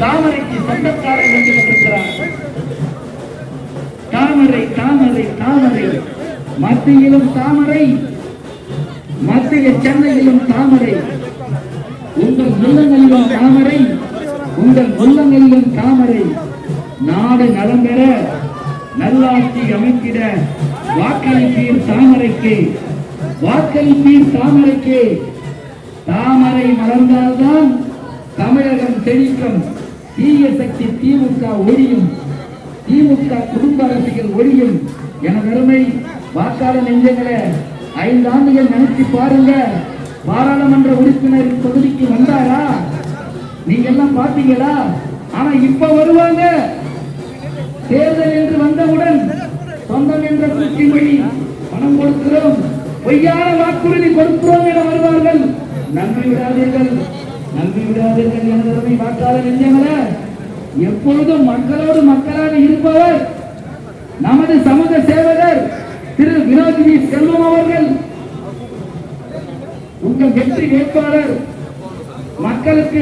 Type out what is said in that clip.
தாமரைக்கு சொந்தக்காரர் என்று கொண்டிருக்கிறார் தாமரை தாமரை தாமரை. மத்தியிலும் தாமரை மத்திய சென்னையிலும் தாமரை. உங்கள் உள்ளங்களிலும் தாமரை உங்கள் உள்ளங்களிலும் தாமரை. நாடு நலம் பெற நல்லாட்சி அமைத்திட வாக்களிப்பீர் தாமரைக்கு. வாக்களிப்பீர் தாமரைக்கு. தாமரை மலர்ந்தால்தான் தமிழகம் செழிக்கும். தீய சக்தி திமுக ஒழியும் திமுக குடும்ப அரசுகள் ஒழியும் என வாக்காளர் நெஞ்சங்களை ஐந்து ஆண்டுகள் நினைச்சு பாருங்க. பாராளுமன்ற உறுப்பினர் தொகுதிக்கு வந்தாரா? நீங்க எல்லாம் பாத்தீங்களா ஆனா இப்ப வருவாங்க. தேர்தல் என்று வந்தவுடன் சொந்தம் என்ற குச்சிமொழி பணம் கொடுக்கிறோம். பொய்யான வாக்குறுதி கொடுக்கிறோம் என வருவார்கள். நன்றி விடாதீர்கள். நம்பி விடாதீர்கள் என்பதை வாக்காளர் நெஞ்சங்களே எப்பொழுதும் மக்களோடு மக்களாக இருப்பவர் நமது சமூக சேவகர் திரு வினோதினி செல்வம் அவர்கள். உங்கள் வெற்றி வேட்பாளர் மக்களுக்கு